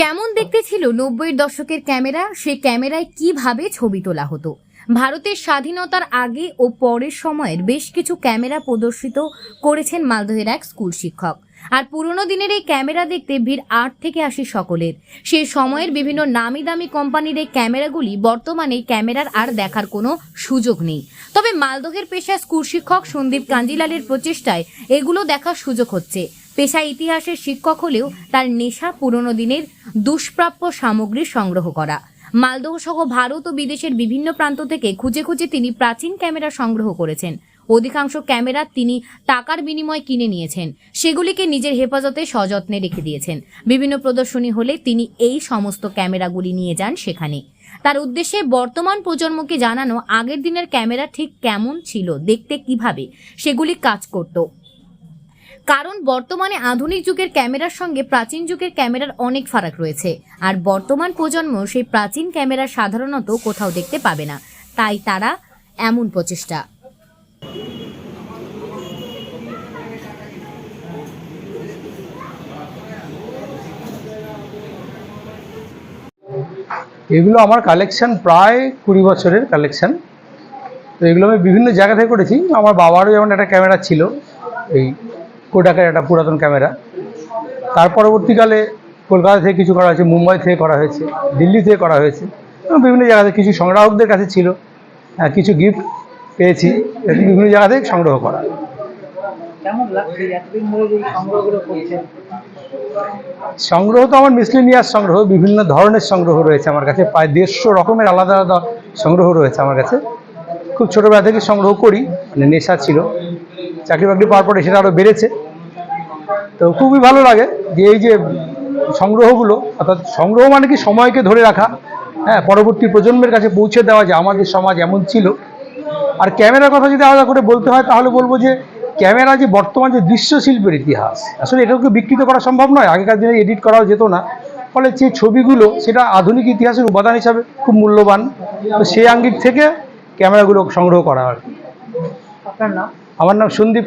কেমন দেখতে ছিল নব্বইয়ের দশকের ক্যামেরা? সেই ক্যামেরায় কীভাবে ছবি তোলা হতো? ভারতের স্বাধীনতার আগে ও পরের সময়ের বেশ কিছু ক্যামেরা প্রদর্শিত করেছেন মালদহের এক স্কুল শিক্ষক। আর পুরনো দিনের এই ক্যামেরা দেখতে ভিড় আট থেকে আসে সকলের। সেই সময়ের বিভিন্ন নামি দামি কোম্পানির এই ক্যামেরাগুলি বর্তমানে ক্যামেরার আর দেখার কোনো সুযোগ নেই। তবে মালদহের পেশা স্কুল শিক্ষক সন্দীপ কাঞ্জিলালের প্রচেষ্টায় এগুলো দেখার সুযোগ হচ্ছে। পেশা ইতিহাসের শিক্ষক হলেও তার নেশা পুরনো দিনের দুষ্প্রাপ্য সামগ্রী সংগ্রহ করা। মালদহ সহ ভারত ও বিদেশের বিভিন্ন প্রান্ত থেকে খুঁজে খুঁজে তিনি প্রাচীন ক্যামেরা সংগ্রহ করেছেন। অধিকাংশ ক্যামেরা তিনি টাকার বিনিময়ে কিনে নিয়েছেন। সেগুলিকে নিজের হেফাজতে সযত্নে রেখে দিয়েছেন। বিভিন্ন প্রদর্শনী হলে তিনি এই সমস্ত ক্যামেরাগুলি নিয়ে যান সেখানে। তার উদ্দেশ্যে বর্তমান প্রজন্মকে জানানো আগের দিনের ক্যামেরা ঠিক কেমন ছিল, দেখতে কীভাবে, সেগুলি কাজ করত। কারণ বর্তমানে আধুনিক যুগের ক্যামেরার সঙ্গে প্রাচীন যুগের ক্যামেরার অনেক ফারাক রয়েছে। আর বর্তমান প্রজন্ম সেই প্রাচীন ক্যামেরা সাধারণত কোথাও দেখতে পাবে না। তাই তারা এমন প্রচেষ্টা। এগুলো আমার কালেকশন প্রায় কুড়ি বছরের কালেকশন তো এগুলো আমি বিভিন্ন জায়গা থেকে করেছি। আমার বাবারও যেমন একটা ক্যামেরা ছিল, এই কোটাকের একটা পুরাতন ক্যামেরা। তার পরবর্তীকালে কলকাতা থেকে কিছু করা হয়েছে মুম্বাই থেকে করা হয়েছে দিল্লি থেকে করা হয়েছে। এবং বিভিন্ন জায়গাতে কিছু সংগ্রাহকদের কাছে ছিল কিছু গিফট পেয়েছি বিভিন্ন জায়গা থেকে সংগ্রহ করা। সংগ্রহ তো আমার মিসলিনিয়াস সংগ্রহ বিভিন্ন ধরনের সংগ্রহ রয়েছে আমার কাছে প্রায় দেড়শো রকমের আলাদা আলাদা সংগ্রহ রয়েছে আমার কাছে। খুব ছোটোবেলা থেকে সংগ্রহ করি মানে নেশা ছিল। চাকরি বাকরি পাওয়ার পরে সেটা আরও বেড়েছে। তো খুবই ভালো লাগে যে এই যে সংগ্রহগুলো, অর্থাৎ সংগ্রহ মানে কি সময়কে ধরে রাখা। হ্যাঁ পরবর্তী প্রজন্মের কাছে পৌঁছে দেওয়া যে আমাদের সমাজ এমন ছিল। আর ক্যামেরার কথা যদি আলাদা করে বলতে হয়, তাহলে বলব যে ক্যামেরা যে বর্তমান যে দৃশ্যশিল্পের ইতিহাস, আসলে এটাকে বিকৃত করা সম্ভব নয়? আগেকার দিনে এডিট করাও যেত না। ফলে যে ছবিগুলো, সেটা আধুনিক ইতিহাসের উপাদান হিসাবে খুব মূল্যবান। তো সেই আঙ্গিক থেকে ক্যামেরাগুলো সংগ্রহ করা কি আপনার নাম? আমার নাম সন্দীপ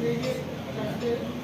যে চারটে